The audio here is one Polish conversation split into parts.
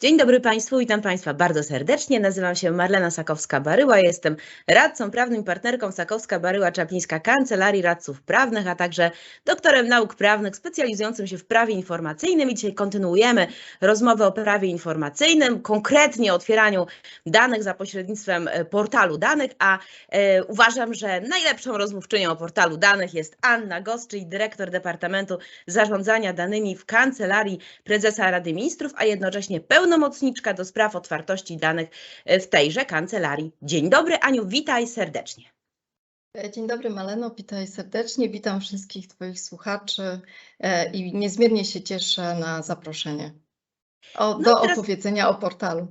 Dzień dobry Państwu, witam Państwa bardzo serdecznie. Nazywam się Marlena Sakowska-Baryła, jestem radcą prawnym partnerką Sakowska-Baryła-Czaplińska Kancelarii Radców Prawnych, a także doktorem nauk prawnych specjalizującym się w prawie informacyjnym. I dzisiaj kontynuujemy rozmowę o prawie informacyjnym, konkretnie o otwieraniu danych za pośrednictwem e, portalu danych, a e, uważam, że najlepszą rozmówczynią o portalu danych jest Anna Gos, czyli dyrektor Departamentu Zarządzania Danymi w Kancelarii Prezesa Rady Ministrów, a jednocześnie pełnomocniczka do spraw otwartości danych e, w tejże kancelarii. Dzień dobry, Aniu, witaj serdecznie. Dzień dobry Maleno, witaj serdecznie, witam wszystkich Twoich słuchaczy e, i niezmiernie się cieszę na zaproszenie o, No do teraz- opowiedzenia o portalu.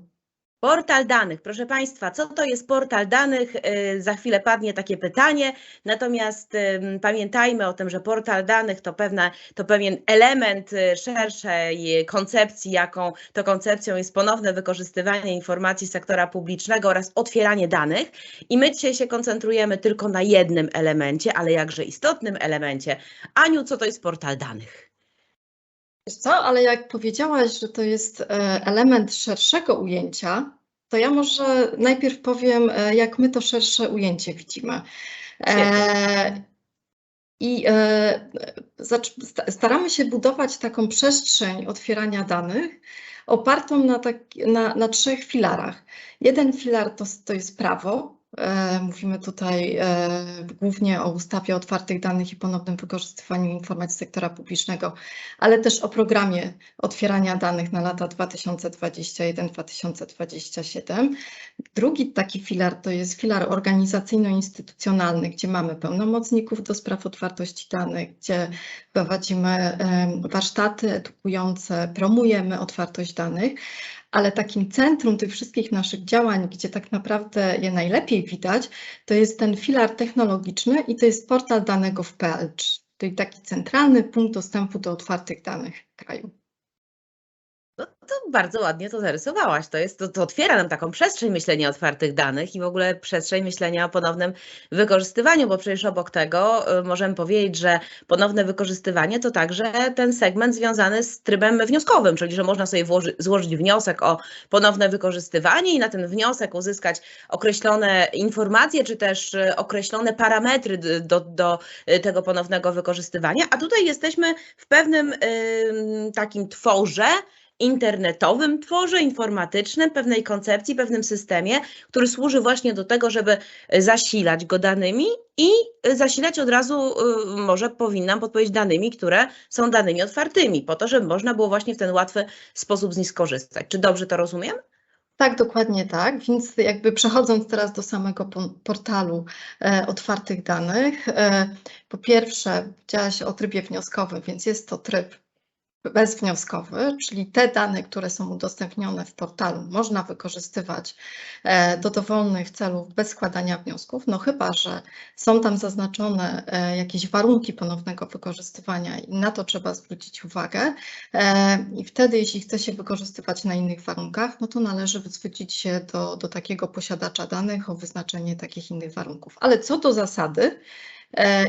Portal danych. Proszę Państwa, co to jest portal danych? Y, Za chwilę padnie takie pytanie. Natomiast pamiętajmy o tym, że portal danych to, to pewien element y, szerszej koncepcji, jaką to koncepcją jest ponowne wykorzystywanie informacji sektora publicznego oraz otwieranie danych. I my dzisiaj się koncentrujemy tylko na jednym elemencie, ale jakże istotnym elemencie. Aniu, co to jest portal danych? Wiesz co, ale jak powiedziałaś, że to jest e, element szerszego ujęcia, to ja może najpierw powiem, e, jak my to szersze ujęcie widzimy. E, I e, staramy się budować taką przestrzeń otwierania danych opartą na, tak, na, na trzech filarach. Jeden filar to, to jest prawo. E, Mówimy tutaj e, głównie o ustawie o otwartych danych i ponownym wykorzystywaniu informacji sektora publicznego, ale też o programie otwierania danych na lata 2021-2027. Drugi taki filar to jest filar organizacyjno-instytucjonalny, gdzie mamy pełnomocników do spraw otwartości danych, gdzie prowadzimy em, warsztaty edukujące, promujemy otwartość danych, ale takim centrum tych wszystkich naszych działań, gdzie tak naprawdę je najlepiej widać, to jest ten filar technologiczny i to jest portal danego w PL, czyli taki centralny punkt dostępu do otwartych danych kraju. No to bardzo ładnie to zarysowałaś. To, jest, to, to otwiera nam taką przestrzeń myślenia o otwartych danych i w ogóle przestrzeń myślenia o ponownym wykorzystywaniu, bo przecież obok tego y, możemy powiedzieć, że ponowne wykorzystywanie to także ten segment związany z trybem wnioskowym, czyli że można sobie włoży, złożyć wniosek o ponowne wykorzystywanie i na ten wniosek uzyskać określone informacje, czy też y, określone parametry do, do y, tego ponownego wykorzystywania. A tutaj jesteśmy w pewnym ym, takim tworze, internetowym tworze, informatycznym, pewnej koncepcji, pewnym systemie, który służy właśnie do tego, żeby zasilać go danymi i zasilać od razu, y, może powinnam podpowiedzieć danymi, które są danymi otwartymi, po to, żeby można było właśnie w ten łatwy sposób z nich skorzystać. Czy dobrze to rozumiem? Tak, dokładnie tak. Więc jakby przechodząc teraz do samego po- portalu e, otwartych danych, e, po pierwsze powiedziałaś o trybie wnioskowym, więc jest to tryb bezwnioskowy, czyli te dane, które są udostępnione w portalu, można wykorzystywać e, do dowolnych celów bez składania wniosków, no chyba, że są tam zaznaczone e, jakieś warunki ponownego wykorzystywania i na to trzeba zwrócić uwagę. E, I wtedy, jeśli chce się wykorzystywać na innych warunkach, no to należy zwrócić się do, do takiego posiadacza danych o wyznaczenie takich innych warunków. Ale co do zasady,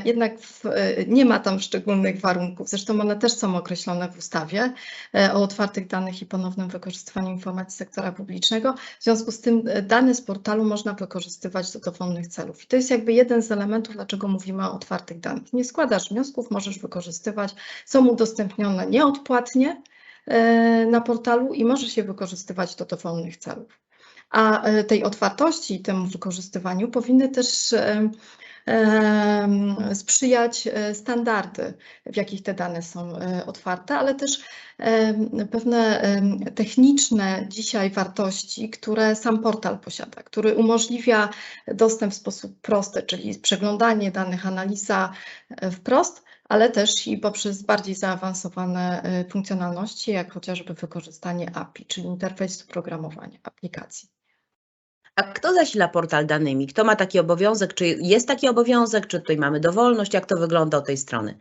jednak w, e, nie ma tam szczególnych warunków. Zresztą one też są określone w ustawie e, o otwartych danych i ponownym wykorzystywaniu informacji sektora publicznego. W związku z tym e, dane z portalu można wykorzystywać do dowolnych celów. I to jest jakby jeden z elementów, dlaczego mówimy o otwartych danych. Nie składasz wniosków, możesz wykorzystywać, są udostępnione nieodpłatnie e, na portalu i może się wykorzystywać do dowolnych celów. A e, tej otwartości i temu wykorzystywaniu powinny też e, sprzyjać e, standardy, w jakich te dane są e, otwarte, ale też pewne techniczne dzisiaj wartości, które sam portal posiada, który umożliwia dostęp w sposób prosty, czyli przeglądanie danych, analiza e, wprost, ale też i poprzez bardziej zaawansowane funkcjonalności, jak chociażby wykorzystanie API, czyli interfejsu programowania aplikacji. A kto zasila portal danymi? Kto ma taki obowiązek? Czy jest taki obowiązek? Czy tutaj mamy dowolność? Jak to wygląda od tej strony?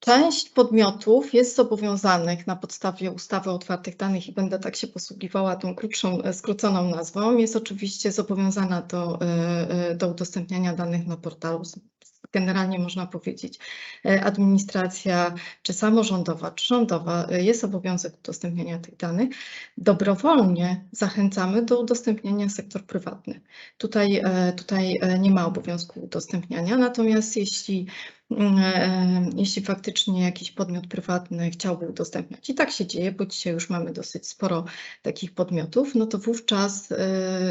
Część podmiotów jest zobowiązanych na podstawie ustawy o otwartych danych i będę tak się posługiwała tą krótszą, e, skróconą nazwą, jest oczywiście zobowiązana do, e, e, do udostępniania danych na portalu generalnie można powiedzieć, e, administracja czy samorządowa, czy rządowa, e, jest obowiązek udostępniania tych danych. Dobrowolnie zachęcamy do udostępniania sektor prywatny. Tutaj, e, tutaj nie ma obowiązku udostępniania, natomiast jeśli mm, jeśli faktycznie jakiś podmiot prywatny chciałby udostępniać, i tak się dzieje, bo dzisiaj już mamy dosyć sporo takich podmiotów, no to wówczas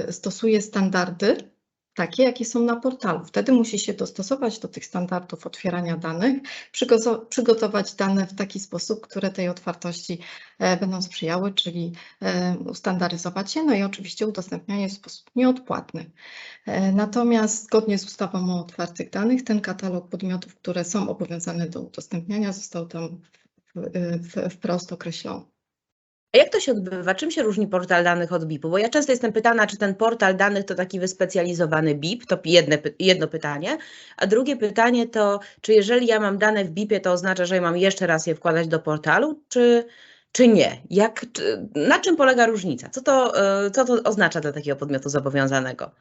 stosuje standardy takie, jakie są na portalu. Wtedy musi się dostosować do tych standardów otwierania danych, przygotować dane w taki sposób, które tej otwartości e, będą sprzyjały, czyli e, ustandaryzować je, no i oczywiście udostępnianie w sposób nieodpłatny. E, natomiast zgodnie z ustawą o otwartych danych, ten katalog podmiotów, które są obowiązane do udostępniania, został tam wprost określony. A jak to się odbywa? Czym się różni portal danych od BIP-u? Bo ja często jestem pytana, czy ten portal danych to taki wyspecjalizowany BIP, to jedne, jedno pytanie. A drugie pytanie to, czy jeżeli ja mam dane w BIP-ie, to oznacza, że ja mam jeszcze raz je wkładać do portalu, czy, czy nie? Jak, czy, na czym polega różnica? Co to, e, co to oznacza dla takiego podmiotu zobowiązanego?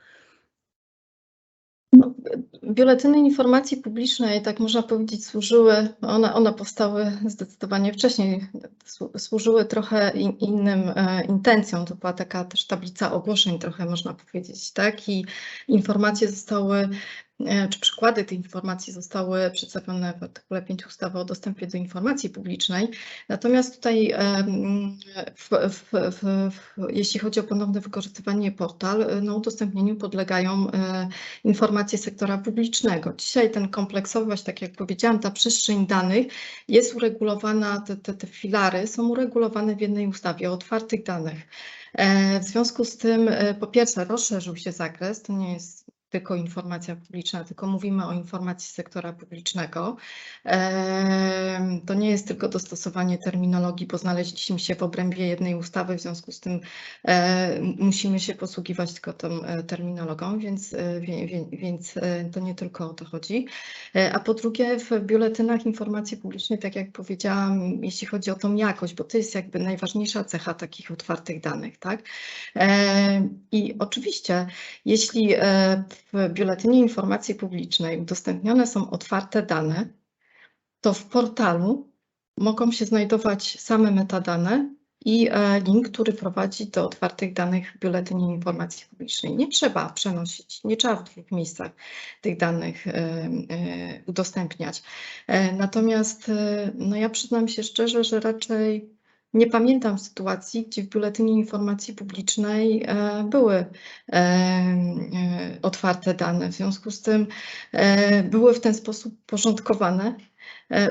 Biuletyny informacji publicznej, tak można powiedzieć, służyły, one, one powstały zdecydowanie wcześniej, służyły trochę in, innym e, intencjom. To była taka też tablica ogłoszeń, trochę można powiedzieć, tak? I informacje zostały czy przykłady tych informacji zostały przedstawione w artykule 5 ustawy o dostępie do informacji publicznej. Natomiast tutaj, w, w, w, jeśli chodzi o ponowne wykorzystywanie portal, e, no udostępnieniu podlegają e, informacje sektora publicznego. Dzisiaj ten kompleksowość, tak jak powiedziałam, ta przestrzeń danych jest uregulowana, te, te, te filary są uregulowane w jednej ustawie o otwartych danych. W związku z tym, po pierwsze, rozszerzył się zakres, to nie jest tylko informacja publiczna, tylko mówimy o informacji sektora publicznego. To nie jest tylko dostosowanie terminologii, bo znaleźliśmy się w obrębie jednej ustawy, w związku z tym e, musimy się posługiwać tylko tą e, terminologią, więc, e, więc to nie tylko o to chodzi. A po drugie, w biuletynach informacji publicznej, tak jak powiedziałam, jeśli chodzi o tą jakość, bo to jest jakby najważniejsza cecha takich otwartych danych, tak? I oczywiście, jeśli w Biuletynie Informacji Publicznej udostępnione są otwarte dane, to w portalu mogą się znajdować same metadane i e, link, który prowadzi do otwartych danych w Biuletynie Informacji Publicznej. Nie trzeba przenosić, nie trzeba w dwóch miejscach tych danych e, e, udostępniać. Natomiast no ja przyznam się szczerze, że raczej nie pamiętam sytuacji, gdzie w Biuletynie Informacji Publicznej e, były e, e, otwarte dane. W związku z tym były w ten sposób porządkowane,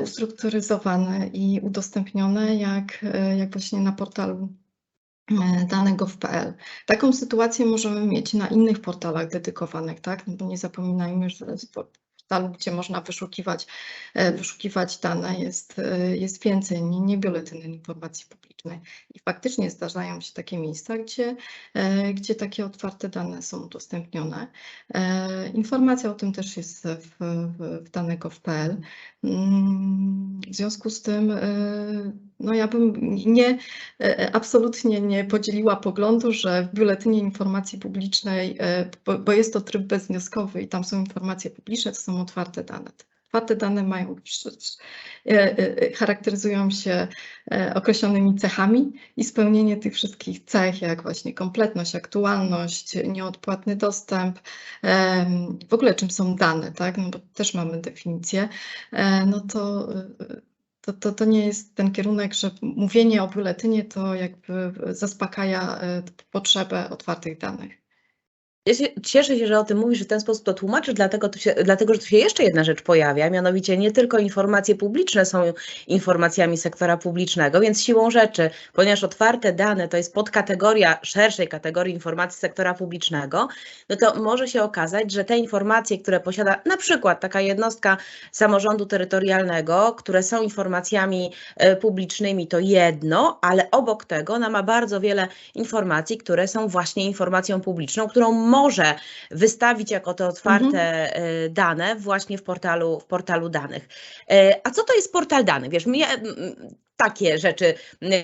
ustrukturyzowane i udostępnione, jak, jak właśnie na portalu danego.pl. Taką sytuację możemy mieć na innych portalach dedykowanych, tak? No bo nie zapominajmy, że portalu, gdzie można wyszukiwać, e, wyszukiwać dane, jest, e, jest więcej, nie, nie biuletyny informacji publicznej. I faktycznie zdarzają się takie miejsca, gdzie, e, gdzie takie otwarte dane są udostępnione. Informacja o tym też jest w, w, w danego.pl. Mm, w związku z tym no ja bym nie, absolutnie nie podzieliła poglądu, że w Biuletynie Informacji Publicznej, bo, bo jest to tryb bezwnioskowy i tam są informacje publiczne, to są otwarte dane. Otwarte dane mają, e, e, charakteryzują się e, określonymi cechami i spełnienie tych wszystkich cech, jak właśnie kompletność, aktualność, nieodpłatny dostęp, w ogóle czym są dane, tak? No bo też mamy definicję, no to to, to, to nie jest ten kierunek, że mówienie o biuletynie to jakby zaspokaja potrzebę otwartych danych. Ja się, cieszę się, że o tym mówisz, że w ten sposób to tłumaczysz, dlatego, to się, dlatego że tu się jeszcze jedna rzecz pojawia, mianowicie nie tylko informacje publiczne są informacjami sektora publicznego, więc siłą rzeczy, ponieważ otwarte dane to jest podkategoria szerszej kategorii informacji sektora publicznego, no to może się okazać, że te informacje, które posiada na przykład taka jednostka samorządu terytorialnego, które są informacjami e, publicznymi, to jedno, ale obok tego ona ma bardzo wiele informacji, które są właśnie informacją publiczną, którą może wystawić jako te otwarte mhm. dane właśnie w portalu, w portalu danych. E, a co to jest portal danych? Wiesz, mnie, takie rzeczy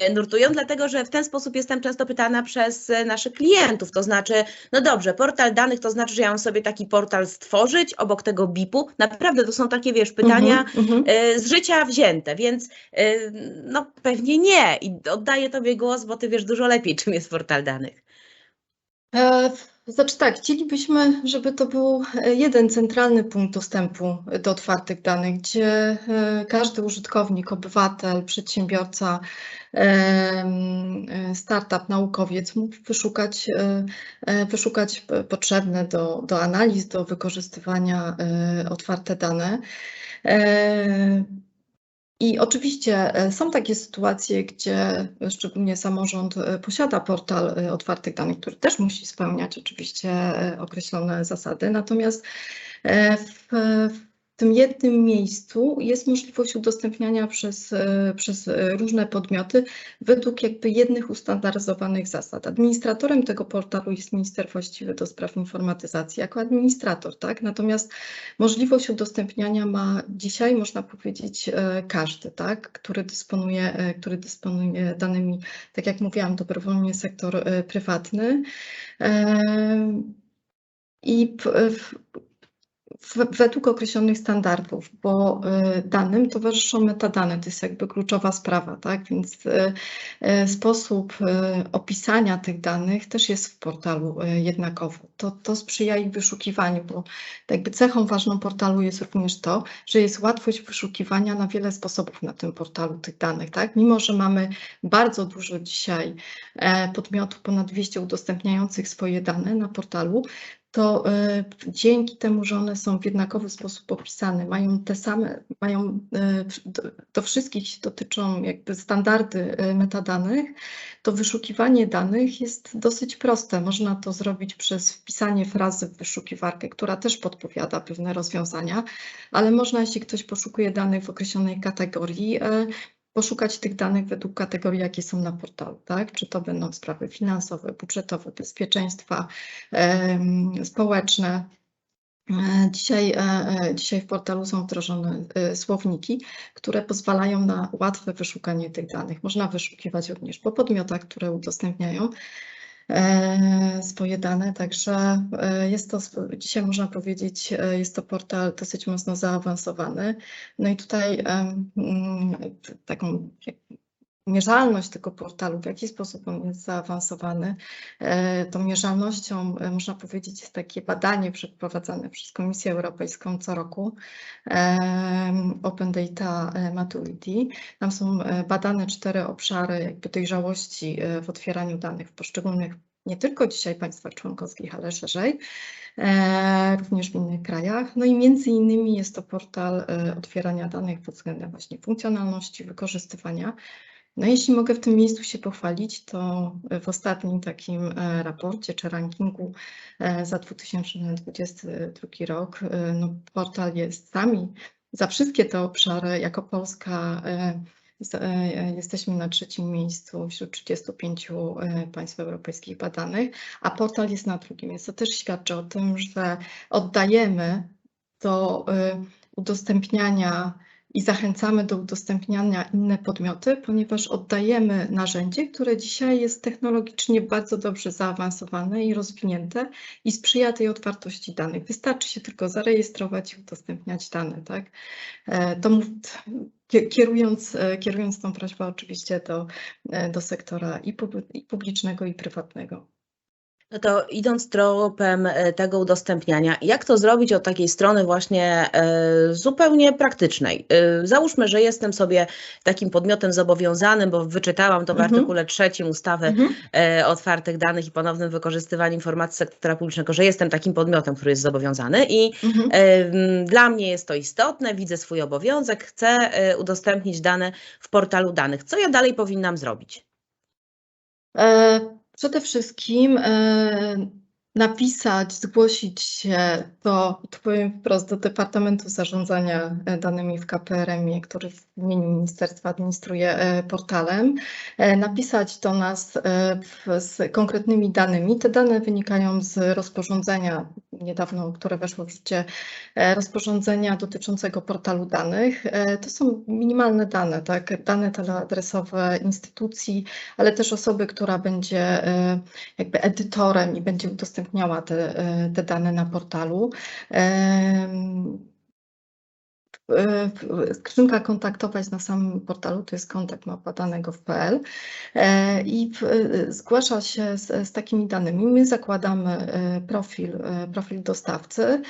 y, nurtują, dlatego że w ten sposób jestem często pytana przez naszych klientów. To znaczy, no dobrze, portal danych to znaczy, że ja mam sobie taki portal stworzyć obok tego BIP-u. Naprawdę to są takie, wiesz, pytania Mhm, mhm. z życia wzięte, więc no pewnie nie. I oddaję Tobie głos, bo Ty wiesz dużo lepiej, czym jest portal danych. E, Znaczy tak, chcielibyśmy, żeby to był e, jeden centralny punkt dostępu do otwartych danych, gdzie e, każdy użytkownik, obywatel, przedsiębiorca, e, startup, naukowiec mógł wyszukać, wyszukać potrzebne do, do analiz, do wykorzystywania otwarte dane. I oczywiście e, są takie sytuacje, gdzie szczególnie samorząd e, posiada portal e, otwartych danych, który też musi spełniać oczywiście określone zasady. Natomiast w, w tym jednym miejscu jest możliwość udostępniania przez, e, przez e, różne podmioty według jakby jednych ustandaryzowanych zasad. Administratorem tego portalu jest minister właściwy do spraw informatyzacji jako administrator, tak? Natomiast możliwość udostępniania ma dzisiaj, można powiedzieć, e, każdy, tak? Który dysponuje, który dysponuje danymi, tak jak mówiłam, dobrowolnie sektor prywatny. I według określonych standardów, bo y, danym towarzyszą metadane, to jest jakby kluczowa sprawa, tak? Więc y, y, sposób opisania tych danych też jest w portalu jednakowo. To, to sprzyja ich wyszukiwaniu, bo jakby cechą ważną portalu jest również to, że jest łatwość wyszukiwania na wiele sposobów na tym portalu tych danych, tak? Mimo, że mamy bardzo dużo dzisiaj e, podmiotów, ponad 200 udostępniających swoje dane na portalu, to e, dzięki temu, że one są w jednakowy sposób opisane, mają te same, mają e, do, wszystkich dotyczą jakby standardy e, metadanych, to wyszukiwanie danych jest dosyć proste. Można to zrobić przez wpisanie frazy w wyszukiwarkę, która też podpowiada pewne rozwiązania, ale można, jeśli ktoś poszukuje danych w określonej kategorii, poszukać tych danych według kategorii, jakie są na portalu, tak? Czy to będą sprawy finansowe, budżetowe, bezpieczeństwa, społeczne. E, Dzisiaj, e, e, dzisiaj w portalu są wdrożone słowniki, które pozwalają na łatwe wyszukanie tych danych. Można wyszukiwać również po podmiotach, które udostępniają swoje dane, także e, jest to, dzisiaj można powiedzieć, e, jest to portal dosyć mocno zaawansowany. No i tutaj taką mierzalność tego portalu, w jaki sposób on jest zaawansowany. E, Tą mierzalnością, e, można powiedzieć, jest takie badanie przeprowadzane przez Komisję Europejską co roku, em, Open Data e, Maturity. Tam są e, badane cztery obszary jakby dojrzałości e, w otwieraniu danych w poszczególnych, nie tylko dzisiaj państwach członkowskich, ale szerzej, e, również w innych krajach. No i między innymi jest to portal e, otwierania danych pod względem właśnie funkcjonalności, wykorzystywania. No jeśli mogę w tym miejscu się pochwalić, to w ostatnim takim e, raporcie czy rankingu e, za 2022 rok, e, no portal jest sami za wszystkie te obszary jako Polska jesteśmy na trzecim miejscu wśród 35 e, państw europejskich badanych, a portal jest na drugim. Więc to też świadczy o tym, że oddajemy do udostępniania i zachęcamy do udostępniania inne podmioty, ponieważ oddajemy narzędzie, które dzisiaj jest technologicznie bardzo dobrze zaawansowane i rozwinięte i sprzyja tej otwartości danych. Wystarczy się tylko zarejestrować i udostępniać dane, tak? E, To kierując, e, kierując tą prośbę oczywiście do, e, do sektora i publicznego, i prywatnego. No to idąc tropem e, tego udostępniania, jak to zrobić od takiej strony właśnie e, zupełnie praktycznej? E, Załóżmy, że jestem sobie takim podmiotem zobowiązanym, bo wyczytałam to w Mhm. artykule trzecim ustawy Mhm. o otwartych danych i ponownym wykorzystywaniu informacji sektora publicznego, że jestem takim podmiotem, który jest zobowiązany i Mhm. Dla mnie jest to istotne, widzę swój obowiązek, chcę udostępnić dane w portalu danych. Co ja dalej powinnam zrobić? E, Przede wszystkim e, napisać, zgłosić się do, tu powiem wprost, do Departamentu Zarządzania e, Danymi w KPRM-ie, który w imieniu Ministerstwa administruje e, portalem, napisać do nas z konkretnymi danymi. Te dane wynikają z rozporządzenia niedawno, które weszło w życie, e, rozporządzenia dotyczącego portalu danych. E, To są minimalne dane, tak? Dane teleadresowe instytucji, ale też osoby, która będzie e, jakby edytorem i będzie udostępniała te, te dane na portalu. Skrzynka kontaktowa jest na samym portalu, to jest kontakt mapa danego.pl e, i e, zgłasza się z, z takimi danymi. My zakładamy e, profil, profil dostawcy.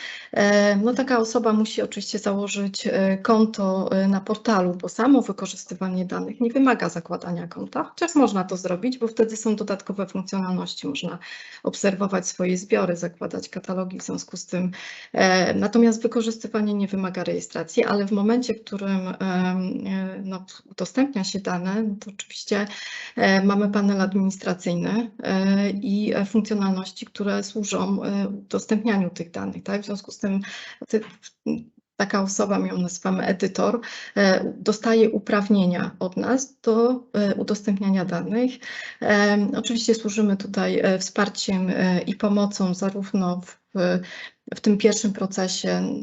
No taka osoba musi oczywiście założyć konto na portalu, bo samo wykorzystywanie danych nie wymaga zakładania konta, chociaż można to zrobić, bo wtedy są dodatkowe funkcjonalności. Można obserwować swoje zbiory, zakładać katalogi w związku z tym. Natomiast wykorzystywanie nie wymaga rejestracji, ale w momencie, w którym e, no, udostępnia się dane, no to oczywiście e, mamy panel administracyjny e, i funkcjonalności, które służą udostępnianiu tych danych. Tak? W związku z tym ty- taka osoba, ją nazywamy edytor, dostaje uprawnienia od nas do udostępniania danych. Oczywiście służymy tutaj wsparciem i pomocą zarówno w, w tym pierwszym procesie,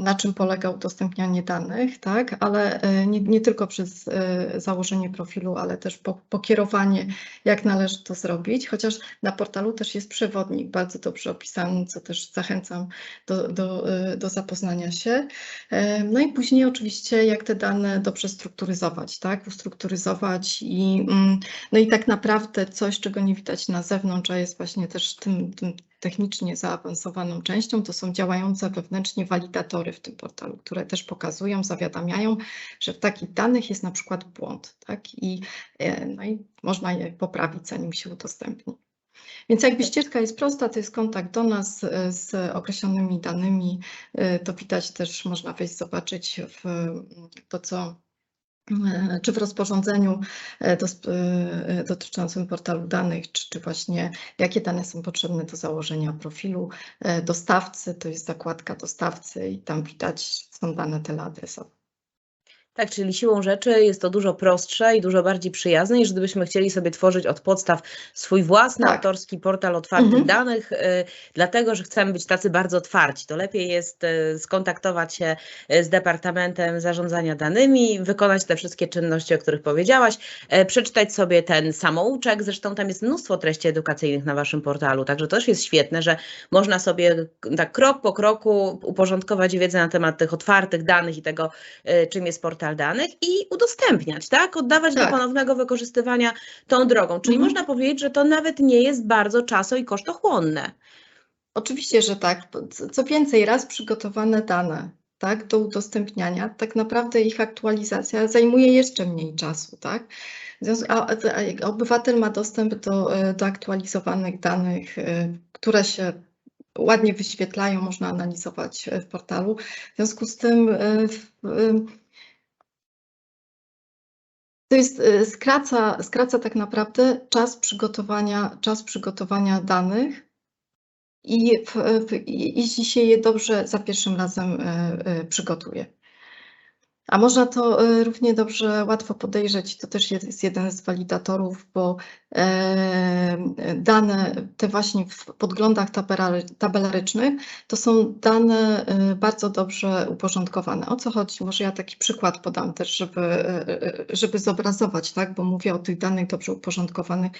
na czym polega udostępnianie danych, tak, ale e, nie, nie tylko przez e, założenie profilu, ale też po, pokierowanie, jak należy to zrobić, chociaż na portalu też jest przewodnik bardzo dobrze opisany, co też zachęcam do, do, e, do zapoznania się. No i później oczywiście jak te dane dobrze strukturyzować, tak, ustrukturyzować i mm, no i tak naprawdę coś, czego nie widać na zewnątrz, a jest właśnie też tym, tym technicznie zaawansowaną częścią, to są działające wewnętrznie walidatory w tym portalu, które też pokazują, zawiadamiają, że w takich danych jest na przykład błąd, tak? I, e, no i można je poprawić, zanim się udostępni. Więc jakby ścieżka jest prosta, to jest kontakt do nas e, z określonymi danymi. E, To widać też, można wejść zobaczyć w to, co czy w rozporządzeniu e, e, dotyczącym portalu danych, czy, czy właśnie jakie dane są potrzebne do założenia profilu e, dostawcy, to jest zakładka dostawcy i tam widać są dane teleadresowe. Tak, czyli siłą rzeczy jest to dużo prostsze i dużo bardziej przyjazne, niż gdybyśmy chcieli sobie tworzyć od podstaw swój własny Tak. autorski portal otwartych Mhm. danych, y, dlatego że chcemy być tacy bardzo otwarci. To lepiej jest y, skontaktować się y, z Departamentem Zarządzania Danymi, wykonać te wszystkie czynności, o których powiedziałaś, przeczytać sobie ten samouczek. Zresztą tam jest mnóstwo treści edukacyjnych na Waszym portalu, także to też jest świetne, że można sobie tak krok po kroku uporządkować wiedzę na temat tych otwartych danych i tego, czym jest portal danych i udostępniać, tak? Oddawać Tak. do ponownego wykorzystywania tą drogą. Czyli Mhm. można powiedzieć, że to nawet nie jest bardzo czaso i kosztochłonne. Oczywiście, że tak. Co- więcej, raz przygotowane dane tak, do udostępniania, tak naprawdę ich aktualizacja zajmuje jeszcze mniej czasu. Tak? A, a, obywatel ma dostęp do, e, do aktualizowanych danych, e, które się ładnie wyświetlają, można analizować e, w portalu. W związku z tym to jest, e, skraca, skraca tak naprawdę czas przygotowania, czas przygotowania danych i, w, w, jeśli się je dobrze za pierwszym razem e, e, przygotuje. A można to e, równie dobrze łatwo podejrzeć, to też jest, jeden z walidatorów, bo e, dane te właśnie w podglądach tabelary- tabelarycznych to są dane e, bardzo dobrze uporządkowane. O co chodzi? Może ja taki przykład podam też, żeby, żeby zobrazować, tak? bo mówię o tych danych dobrze uporządkowanych.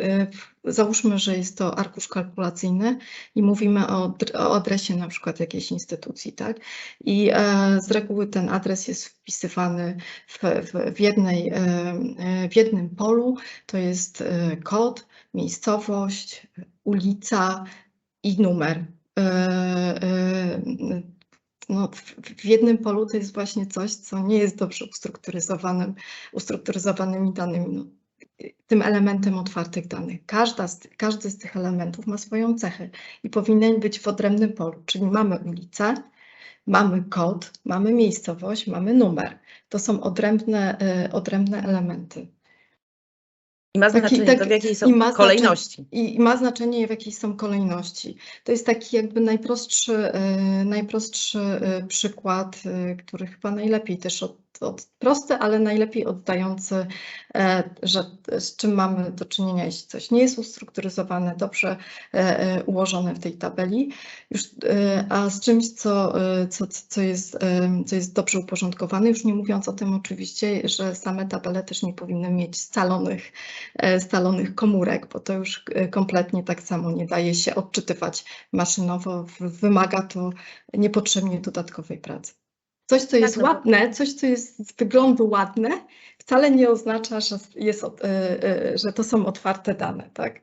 E, Załóżmy, że jest to arkusz kalkulacyjny i mówimy o, o adresie na przykład jakiejś instytucji, tak? I e, z reguły ten adres jest wpisywany w, w, w, jednej, e, e, w jednym polu, to jest e, kod, miejscowość, ulica i numer. E, e, no, w, jednym polu to jest właśnie coś, co nie jest dobrze ustrukturyzowanym, ustrukturyzowanymi danymi. Tym elementem otwartych danych. Każda z, każdy z tych elementów ma swoją cechę i powinien być w odrębnym polu, czyli mamy ulicę, mamy kod, mamy miejscowość, mamy numer. To są odrębne, y, odrębne elementy. I ma Taki- znaczenie tak- to, w jakiej i są ma kolejności. I, I ma znaczenie, w jakiej są kolejności. To jest taki jakby najprostszy, y, najprostszy y, przykład, y, który chyba najlepiej też od, od, prosty, ale najlepiej oddający, e, że, z czym mamy do czynienia, jeśli coś nie jest ustrukturyzowane, dobrze e, e, ułożone w tej tabeli, już, a z czymś, co, co, co, jest, co jest dobrze uporządkowane, już nie mówiąc o tym oczywiście, że same tabele też nie powinny mieć scalonych, scalonych komórek, bo to już kompletnie tak samo nie daje się odczytywać maszynowo, wymaga to niepotrzebnie dodatkowej pracy. Coś, co jest Tak, bo- ładne, coś, co jest z wyglądu ładne, wcale nie oznacza, że, jest, y, y, że to są otwarte dane, tak?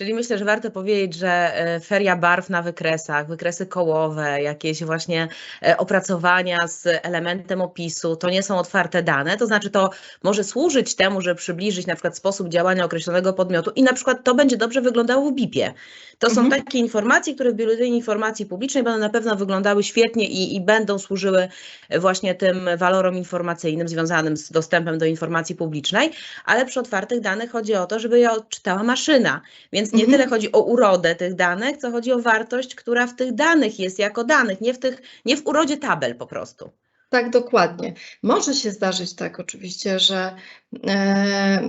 Czyli myślę, że warto powiedzieć, że e, feria barw na wykresach, wykresy kołowe, jakieś właśnie e, opracowania z elementem opisu, to nie są otwarte dane, to znaczy to może służyć temu, żeby przybliżyć na przykład sposób działania określonego podmiotu i na przykład to będzie dobrze wyglądało w BIP-ie. To są Mhm. takie informacje, które w Biuletynie Informacji Publicznej będą na pewno wyglądały świetnie i, i będą służyły właśnie tym walorom informacyjnym związanym z dostępem do informacji publicznej, ale przy otwartych danych chodzi o to, żeby je odczytała maszyna. Więc nie Mhm. tyle chodzi o urodę tych danych, co chodzi o wartość, która w tych danych jest jako danych, nie w, tych, nie w urodzie tabel po prostu. Tak, dokładnie. Może się zdarzyć tak oczywiście, że, e,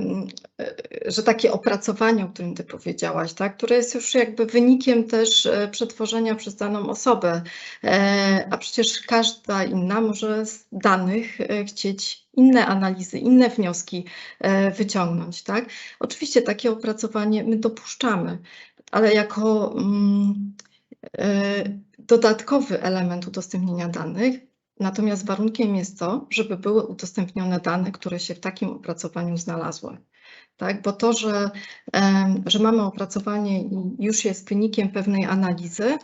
że takie opracowanie, o którym Ty powiedziałaś, tak, które jest już jakby wynikiem też e, przetworzenia przez daną osobę, e, a przecież każda inna może z danych e, chcieć inne analizy, inne wnioski e, wyciągnąć, tak. Oczywiście takie opracowanie my dopuszczamy, ale jako mm, e, dodatkowy element udostępnienia danych Natomiast warunkiem jest to, żeby były udostępnione dane, które się w takim opracowaniu znalazły. Tak? Bo to, że, że mamy opracowanie i już jest wynikiem pewnej analizy,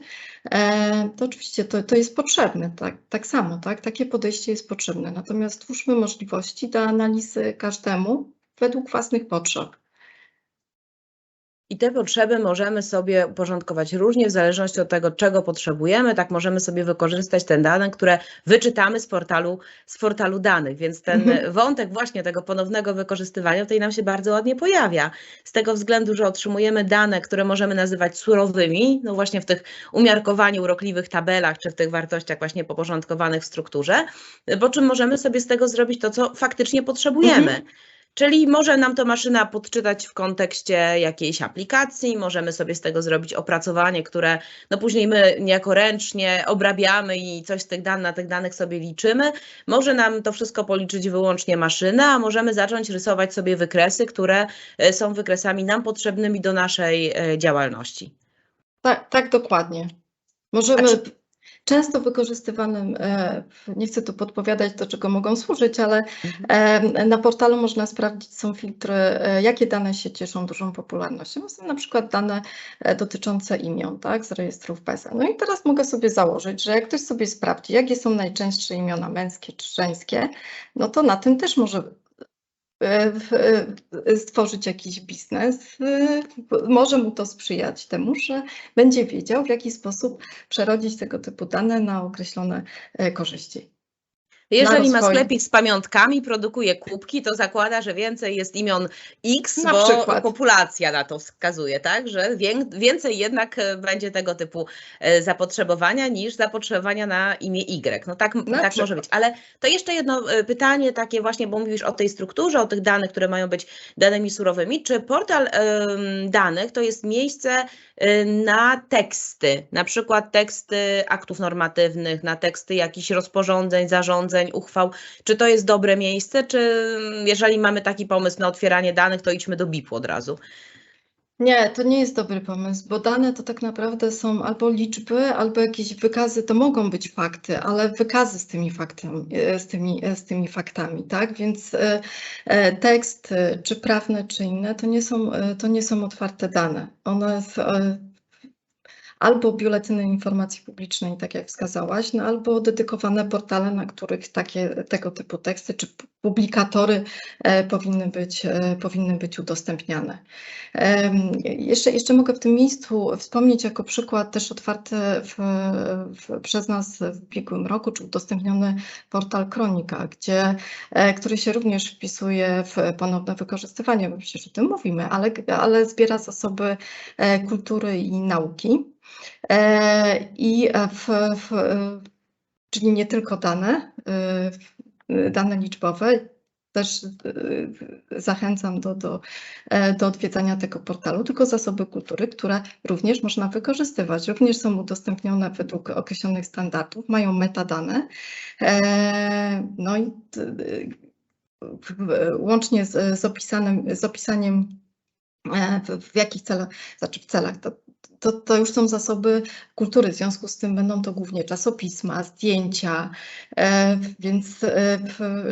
to oczywiście to, to jest potrzebne, tak, tak samo, tak? takie podejście jest potrzebne. Natomiast twórzmy możliwości do analizy każdemu według własnych potrzeb. I te potrzeby możemy sobie uporządkować różnie w zależności od tego, czego potrzebujemy. Tak możemy sobie wykorzystać te dane, które wyczytamy z portalu, z portalu danych. Więc ten Mhm. wątek właśnie tego ponownego wykorzystywania tutaj nam się bardzo ładnie pojawia. Z tego względu, że otrzymujemy dane, które możemy nazywać surowymi, no właśnie w tych umiarkowanie urokliwych tabelach, czy w tych wartościach właśnie poporządkowanych w strukturze, po czym możemy sobie z tego zrobić to, co faktycznie potrzebujemy. Mhm. Czyli może nam to maszyna podczytać w kontekście jakiejś aplikacji, możemy sobie z tego zrobić opracowanie, które no później my niejako ręcznie obrabiamy i coś z tych danych, na tych danych sobie liczymy. Może nam to wszystko policzyć wyłącznie maszyna, a możemy zacząć rysować sobie wykresy, które e, są wykresami nam potrzebnymi do naszej e, działalności. Tak, tak dokładnie. Możemy czy- często wykorzystywanym, e, nie chcę tu podpowiadać, do czego mogą służyć, ale Mhm. e, na portalu można sprawdzić, są filtry, e, jakie dane się cieszą dużą popularnością. Są na przykład dane dotyczące imion, tak, z rejestrów PESEL. No i teraz mogę sobie założyć, że jak ktoś sobie sprawdzi, jakie są najczęstsze imiona męskie czy żeńskie, no to na tym też może stworzyć jakiś biznes. Może mu to sprzyjać temu, że będzie wiedział, w jaki sposób przerodzić tego typu dane na określone e, korzyści. Jeżeli ma sklepik z pamiątkami, produkuje kubki, to zakłada, że więcej jest imion X, Na bo przykład. populacja na to wskazuje, tak? Że wię- więcej jednak e, będzie tego typu e, zapotrzebowania niż zapotrzebowania na imię Y. No tak, tak może być. Ale to jeszcze jedno e, pytanie takie właśnie, bo mówisz o tej strukturze, o tych danych, które mają być danymi surowymi. Czy portal danych to jest miejsce na teksty, na przykład teksty aktów normatywnych, na teksty jakichś rozporządzeń, zarządzeń, uchwał. Czy to jest dobre miejsce, czy jeżeli mamy taki pomysł na otwieranie danych, to idźmy do BIP-u od razu? Nie, to nie jest dobry pomysł, bo dane to tak naprawdę są albo liczby, albo jakieś wykazy, to mogą być fakty, ale wykazy z tymi faktami, z tymi, z tymi faktami, tak? Więc e, e, tekst, czy prawne, czy inne, to nie są, e, to nie są otwarte dane. One albo biuletyny informacji publicznej, tak jak wskazałaś, no, albo dedykowane portale, na których takie, tego typu teksty czy publikatory e, powinny być, e, powinny być udostępniane. Jeszcze, jeszcze mogę w tym miejscu wspomnieć jako przykład też otwarty w, w, przez nas w ubiegłym roku, czy udostępniony portal Kronika, gdzie, e, który się również wpisuje w ponowne wykorzystywanie, bo przecież o tym mówimy, ale, ale zbiera zasoby kultury i nauki. I w, w, czyli nie tylko dane, dane liczbowe. Też y, zachęcam do, do, e, do odwiedzania tego portalu, tylko zasoby kultury, które również można wykorzystywać. Również są udostępnione według określonych standardów, mają metadane. E, No i y, łącznie z, z, opisanym, z opisaniem e, w, w jakich celach, znaczy w celach, to, to, to już są zasoby kultury, w związku z tym będą to głównie czasopisma, zdjęcia, e, więc e,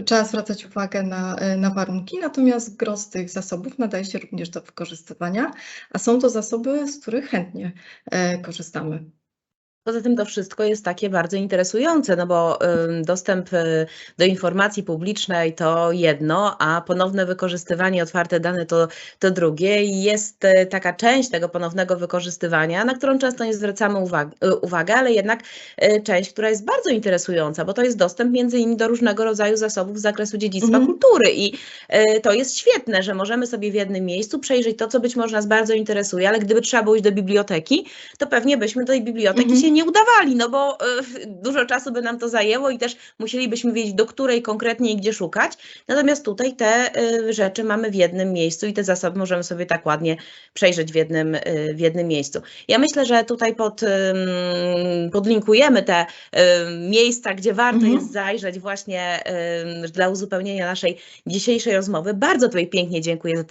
trzeba zwracać uwagę na, e, na warunki, natomiast gros tych zasobów nadaje się również do wykorzystywania, a są to zasoby, z których chętnie korzystamy. Poza tym to wszystko jest takie bardzo interesujące, no bo dostęp y, do informacji publicznej to jedno, a ponowne wykorzystywanie, otwarte dane to, to drugie. I jest y, taka część tego ponownego wykorzystywania, na którą często nie zwracamy uwagi, uwagę, ale jednak y, część, która jest bardzo interesująca, bo to jest dostęp między innymi do różnego rodzaju zasobów z zakresu dziedzictwa Mhm. kultury i y, to jest świetne, że możemy sobie w jednym miejscu przejrzeć to, co być może nas bardzo interesuje, ale gdyby trzeba było iść do biblioteki, to pewnie byśmy do tej biblioteki Mhm. się nie udawali, no bo y, dużo czasu by nam to zajęło i też musielibyśmy wiedzieć, do której konkretnie i gdzie szukać. Natomiast tutaj te y, rzeczy mamy w jednym miejscu i te zasoby możemy sobie tak ładnie przejrzeć w jednym, y, w jednym miejscu. Ja myślę, że tutaj pod, podlinkujemy te miejsca, gdzie warto Mhm. jest zajrzeć właśnie dla uzupełnienia naszej dzisiejszej rozmowy. Bardzo tutaj pięknie dziękuję za,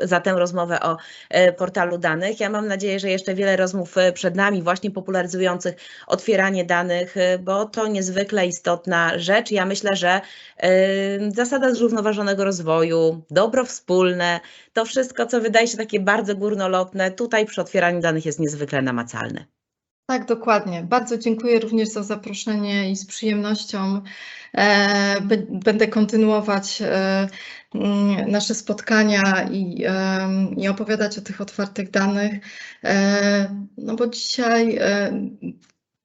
za tę rozmowę o e, portalu danych. Ja mam nadzieję, że jeszcze wiele rozmów e, przed nami, właśnie popularyzujących otwieranie danych, e, bo to niezwykle istotna rzecz. Ja myślę, że e, zasada zrównoważonego rozwoju, dobro wspólne, to wszystko, co wydaje się takie bardzo górnolotne, tutaj przy otwieraniu danych jest niezwykle namacalne. Tak, dokładnie. Bardzo dziękuję również za zaproszenie i z przyjemnością e, będę kontynuować e, mm, nasze spotkania i, em, i opowiadać o tych otwartych danych. E, no bo dzisiaj e,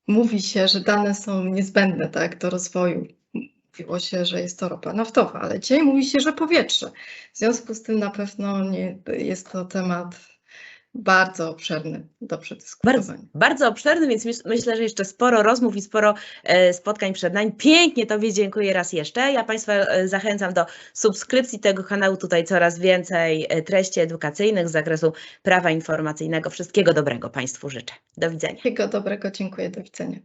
mówi się, że dane są niezbędne tak, do rozwoju. Mówiło się, że jest to ropa naftowa, ale dzisiaj mówi się, że powietrze. W związku z tym na pewno nie, jest to temat bardzo obszerny do przedyskutowania. Bardzo, bardzo obszerny, więc myśl, myślę, że jeszcze sporo rozmów i sporo e, spotkań przed nami. Pięknie Tobie dziękuję raz jeszcze. Ja Państwa e, zachęcam do subskrypcji tego kanału. Tutaj coraz więcej e, treści edukacyjnych z zakresu prawa informacyjnego. Wszystkiego dobrego Państwu życzę. Do widzenia. Wszystkiego dobrego, dziękuję, do widzenia.